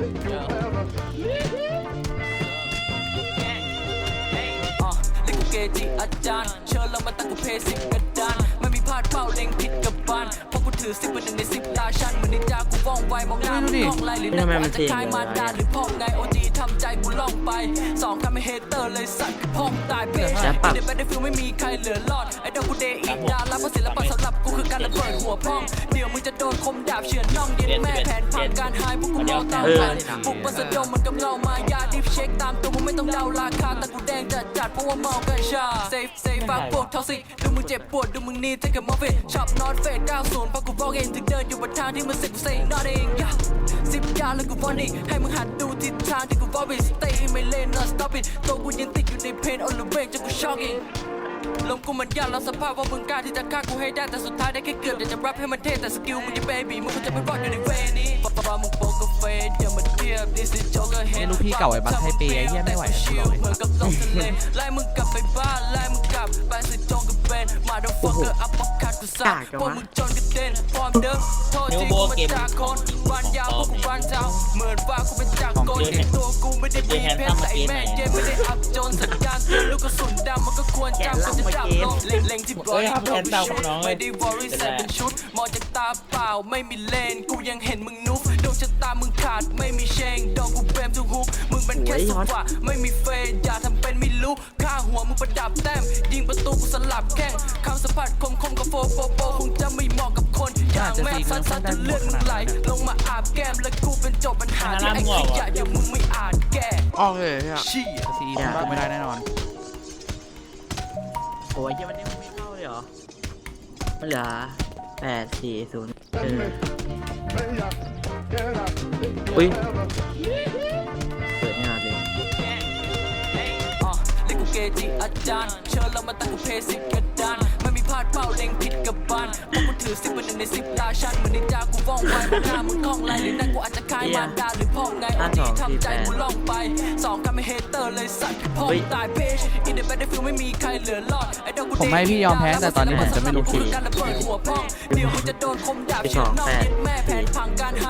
อะเรียกกูเกจิอาจารย์เชิญเรามาตั้งกูเพสิบกระดาน ถือสิบเป็นหนึ่งในสิบราชันเหมือนนินจากูว่องไวมองหน้ามึงกล้องไล่หรือนั่นกูอาจจะคล้ายมารดาหรือพ่อไงโอจีทำใจกูล่องไปสองทำให้เฮเตอร์เลยสัตว์คือพ่อตายเพ่ในแบทในฟิลไม่มีใครเหลือรอดไอ้ดอกกูเดย์อีกดารับเพราะศิลปะสำหรับกูคือการระเบิดหัวพ่องเดี๋ยวมึงจะโดนคมดาบเฉือนน่องเย็นแม่แผนพังการหายพวกกูมองตามไปบุกมาสะดมมันกับเรามายาดิฟเช็คตามตัวมึงไม่ต้องเดาราคาแต่กูแดงจัดจัดเพราะว่าเมากัญชาเซฟเซฟฝากพวกท็อกซิกดูมึงเจ็บปวดดูมึงนี่เทคกับมอฟฟิชอบนอนเฟด90เพราะกูบอกเองถึงเดินอยู่บนทางที่มึงสิกู say not เองสิบยาแล้วกูวอร์นิ่งให้มึงหัดดูทิศทางที่กูบอกไป stay in my lane not stop it ตัวกูยังติดอยู่ในเพน on the way จนกู shocking ลมกูมันยากแล้วสภาพว่ามึงกล้าที่จะฆ่ากูให้ได้แต่สุดท้ายได้แค่เกือบอยากจะรับให้มันเท่แต่สกิลมึงยังเบบี้มึงคงจะไม่รอดอยู่ในเวนี้ปะปะมึงโปกเฟสอย่ามาเทียบ this is joker head ลูกพี่เก่าไอ้บัสไทเปย์ไอ้เหี้ยไม่ไหวนะกูบอกเลยเหมือนกับลงทะเลไล่มึงกลับไปบ้านไล่มึงกลับไปสิจงกับเป็นมาดฟังเกอร์อัปเปอร์คัตกูซ่าพวกมึงจนกระเด็นฟอร์มเดิมโทษทีกูมาจากคนวันยาวพวกกูวันเจ้าเหมือนว่ากูเป็นจากโกนตัวกูไม่ได้มีเพชรแต่แม่เกมไม่ได้อัพจนสัญญาณเตือนลูกกระสุนดำมันก็ควรจำก็จะจับลงเล็งๆที่บอยไม่ได้วอรี่ใส่เป็นชุดมองจากตาเปล่าไม่มีเลน กูยังเห็นมึง แค่สุวะไม่มีเฟยอย่าทำเป็นไม่รู้ข้าหัวมึงประดับแต้ม ยิงประตูกูสลับแข้งคำสัมผัสคมคมกับโฟโฟโฟคงจะไม่เหมาะกับคนอย่างแม่สั้นสันจนเลือดมึงไหลลงมาอาบแก้มแล้วกูเป็นจบปัญหาที่ไอ้ขยะอย่างมึงไม่อาจแก้ออกเลยเนี่ยเชี่ยซีอีผมไม่ได้แน่นอนโอ้ยเหี้ยวันนี้มึงไม่เข้าเลยเหรอมันเหลือแปดสี่ศูนย์เอออุ้ย จิอาจารย์ เชิญเรามาตั้งกูเพสิบกระดานไม่มีพลาดเป้าเล็งผิดกับบานเพราะกูถือสิบเป็นหนึ่งในสิบราชันเหมือนนินจากูว่องไวมองหน้ามึงกล้องไล่หรือนั่นกูอาจจะคล้ายมารดาหรือพ่อไงโอจีทำใจกูล่องไปสองทำให้เฮเตอร์เลยสัตว์คือพ่อตายเพชอินเด e แบทในฟิลไม่มีใครเหลือรอดไอ้ดอกกูผมให้พี่ยอมแพ้แต่ตอนนี้ผมจะไม่รู้คือการระเบิดหัวพ่องเดี๋ยวมึงจะโดนคมดาบเฉือนนอกเย็ดแม่แผนพังการหา